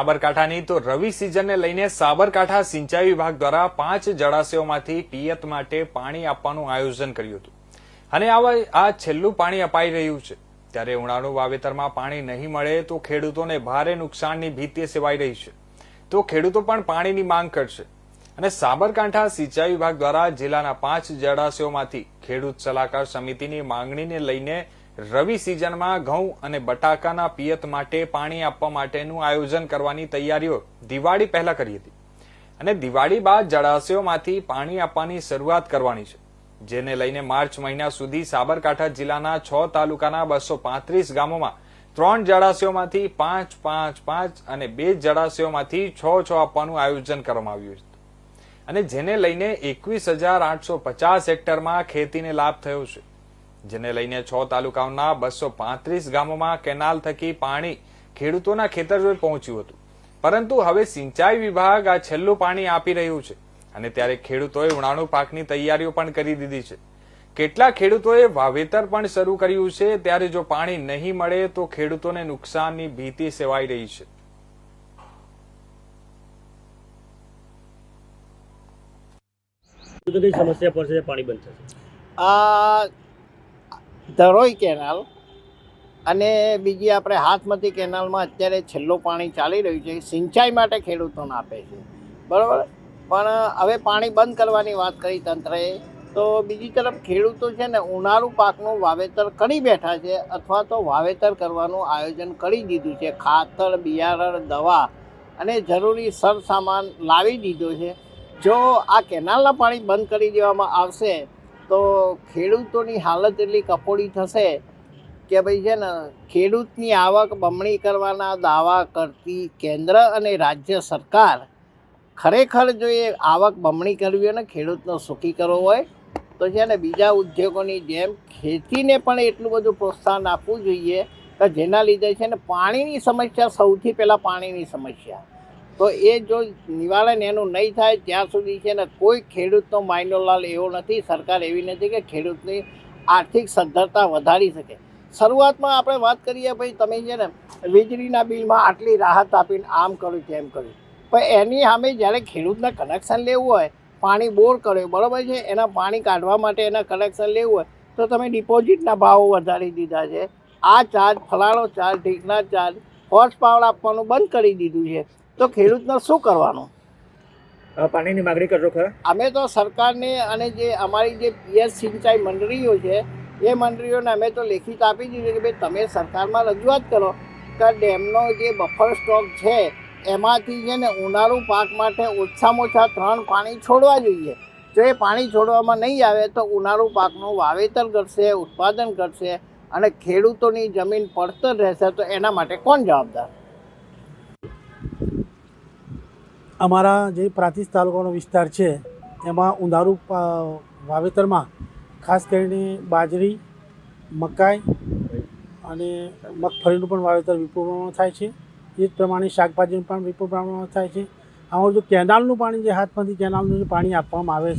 સાબરકાંઠાની તો રવિ સિઝનને લઈને સાબરકાંઠા સિંચાઈ વિભાગ દ્વારા પાંચ જળાશયોમાંથી પિયત માટે પાણી આપવાનું આયોજન કર્યું હતું. અને આવા આ છેલ્લું પાણી અપાઈ રહ્યું છે. ત્યારે ઉનાળુ વાવેતરમાં પાણી નહીં મળે તો ખેડૂતોને ભારે નુકસાનની ભીતિ સેવાઈ રહી છે. તો ખેડૂતો પણ પાણીની માંગ કરશે. અને સાબરકાંઠા સિંચાઈ વિભાગ દ્વારા જિલ્લાના પાંચ જળાશયોમાંથી ખેડૂત સલાહકાર સમિતિની માંગણીને લઈને રવિ સિઝનમાં ઘઉં અને બટાકાના પિયત માટે પાણી આપવા માટેનું આયોજન કરવાની તૈયારીઓ દિવાળી પહેલા કરી હતી. અને દિવાળી બાદ જળાશયોમાંથી પાણી આપવાની શરૂઆત કરવાની છે, જેને લઈને માર્ચ મહિના સુધી સાબરકાંઠા જિલ્લાના છ તાલુકાના બસો પાંત્રીસ ગામોમાં ત્રણ જળાશયોમાંથી પાંચ પાંચ પાંચ અને બે જળાશયોમાંથી છ છ આપવાનું આયોજન કરવામાં આવ્યું છે. અને જેને લઈને એકવીસ હજાર આઠસો પચાસ હેક્ટરમાં ખેતીને લાભ થયો છે. જેને લઈને છ તાલુકાઓના બસો પાંત્રીસ ગામોમાં કેનાલ થકી પાણી ખેડૂતોના ખેતર જોઈ પહોંચ્યું હતું. પરંતુ હવે સિંચાઈ વિભાગ આ છેલ્લું પાણી આપી રહ્યું છે અને ત્યારે ખેડૂતોએ ઉનાળુ પાકની તૈયારીઓ પણ કરી દીધી છે. કેટલા ખેડૂતોએ વાવેતર પણ શરૂ કર્યું છે. ત્યારે જો પાણી નહીં મળે તો ખેડૂતોને નુકસાનની ભીતિ સેવાઈ રહી છે. સમસ્યા પડશે પાણી બંધ થશે. આ ધરોઈ કેનાલ અને બીજી આપણે હાથમતી કેનાલમાં અત્યારે છેલ્લું પાણી ચાલી રહ્યું છે. સિંચાઈ માટે ખેડૂતોને આપે છે. બરાબર? પણ હવે પાણી બંધ કરવાની વાત કરી તંત્રએ, તો બીજી તરફ ખેડૂતો છે ને ઉનાળુ પાકનું વાવેતર કરી બેઠા છે અથવા તો વાવેતર કરવાનું આયોજન કરી દીધું છે. ખાતર, બિયારણ, દવા અને જરૂરી સરસામાન લાવી દીધો છે. જો આ કેનાલના પાણી બંધ કરી દેવામાં આવશે તો ખેડૂતોની હાલત એટલી કપોળી થશે કે ભાઈ છે ને, ખેડૂતની આવક બમણી કરવાના દાવા કરતી કેન્દ્ર અને રાજ્ય સરકાર ખરેખર જો એ આવક બમણી કરવી હોય ને, ખેડૂતનો સુખી કરવો હોય, તો છે ને બીજા ઉદ્યોગોની જેમ ખેતીને પણ એટલું બધું પ્રોત્સાહન આપવું જોઈએ કે જેના લીધે છે ને પાણીની સમસ્યા સૌથી પહેલાં પાણીની સમસ્યા. તો એ જો નિવારણ એનું નહીં થાય ત્યાં સુધી છે ને કોઈ ખેડૂતનો માઇનોલાલ એવો નથી. સરકાર એવી નથી કે ખેડૂતની આર્થિક સદ્ધરતા વધારી શકે. શરૂઆતમાં આપણે વાત કરીએ ભાઈ તમે છે ને વીજળીના બિલમાં આટલી રાહત આપીને આમ કર્યું, તેમ કર્યું. પણ એની સામે જ્યારે ખેડૂતને કનેક્શન લેવું હોય, પાણી બોર કર્યો બરાબર છે? એના પાણી કાઢવા માટે એના કનેક્શન લેવું હોય, તો તમે ડિપોઝિટના ભાવો વધારી દીધા છે. આ ચાર્જ, ફલાણો ચાર્જ, ઢીકના ચાર્જ હોર્સ પાવર આપવાનું બંધ કરી દીધું છે. તો ખેડૂતને શું કરવાનું? પાણીની માગણી કરશો ખરા. અમે તો સરકારને અને જે અમારી જે પીએસ સિંચાઈ મંડળીઓ છે એ મંડળીઓને અમે તો લેખિત આપી દીધું કે ભાઈ તમે સરકારમાં રજૂઆત કરો કે ડેમનો જે બફર સ્ટોક છે એમાંથી છે ને ઉનાળુ પાક માટે ઓછામાં ઓછા ત્રણ પાણી છોડવા જોઈએ. જો એ પાણી છોડવામાં નહીં આવે તો ઉનાળુ પાકનું વાવેતર કરશે ઉત્પાદન કરશે અને ખેડૂતોની જમીન પડતર રહેશે તો એના માટે કોણ જવાબદાર? અમારા જે પ્રાંતિજ તાલુકાનો વિસ્તાર છે, એમાં ઉંધારું વાવેતરમાં ખાસ કરીને બાજરી, મકાઈ અને મગફળીનું પણ વાવેતર વિપુલ પ્રમાણમાં થાય છે. એ જ પ્રમાણે શાકભાજીનું પણ વિપુલ પ્રમાણમાં થાય છે. આમાં જો કેનાલનું પાણી, જે હાથમાંથી કેનાલનું જે પાણી આપવામાં આવે